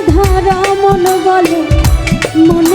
রাধা রমন বলে মন